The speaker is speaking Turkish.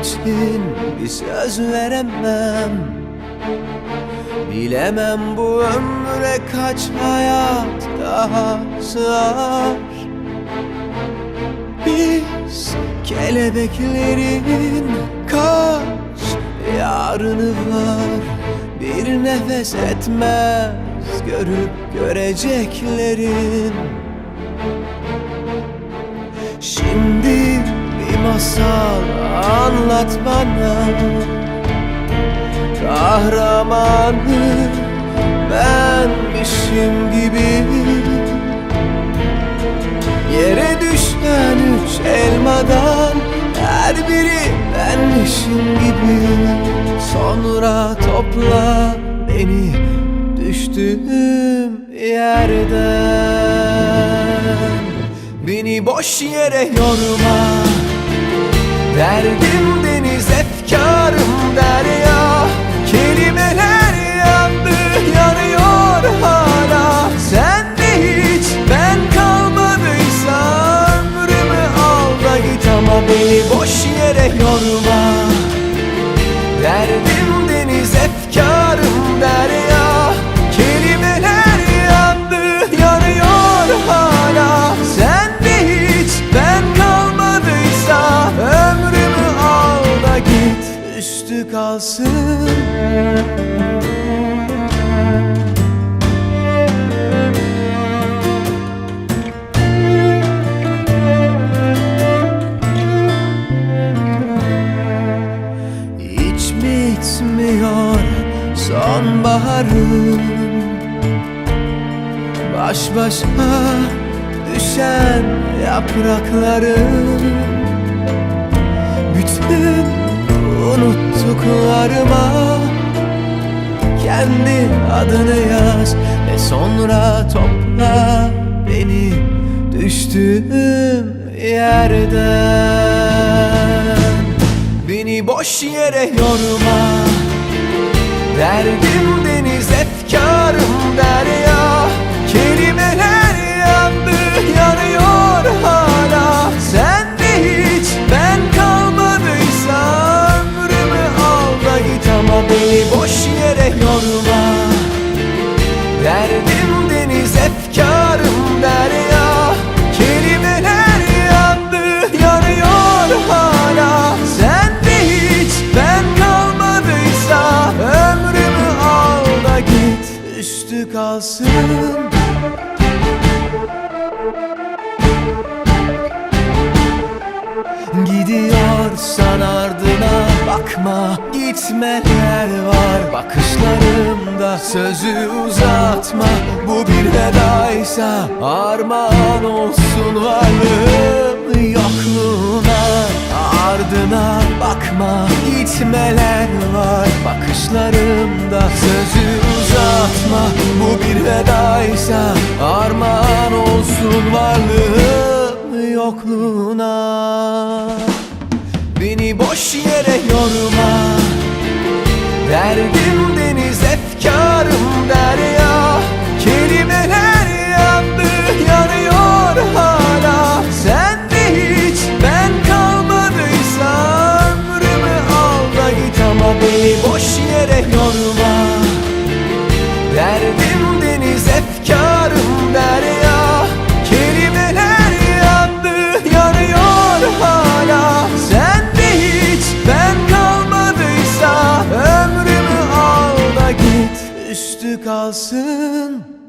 için bir söz veremem. Bilemem bu ömre kaç hayat daha sığar. Biz kelebeklerin kaç yarını var. Bir nefes etmez görüp göreceklerin. Şimdi bir masal anlat bana. Kahramanı benmişim gibi. Yere düşen üç elmadan Her biri benmişim gibi. Sonra topla beni düştüğüm yerden. Beni boş yere yorma Derdim deniz efkarım derya. Kelimeler yandı yanıyor hala. Sen de hiç ben kalmadıysa Ömrümü al da git ama beni boş yere yorma. Derdim kalsın. Hiç bitmiyor sonbaharım Baş başa düşen yapraklarım Bütün unuttuklarıma kendi adını yaz. Ve sonra topla beni düştüğüm yerden. Beni boş yere yorma. Derdim üstü kalsın. Gidiyorsan ardına bakma Gitmeler var. Bakışlarımda Sözü uzatma bu bir vedaysa Armağan olsun varlığım yokluğuna. Ardına bakma gitmeler var. Bakışlarımda Sözü uzatma. Bu bir vedaysa Armağan olsun varlığım yokluğuna. Beni boş yere yorma. Derdim boş yere yorma. Derdim deniz efkarım derya. Kelimeler yandı yanıyor hala. Sen de hiç ben kalmadıysa Ömrümü al da git. Üstü kalsın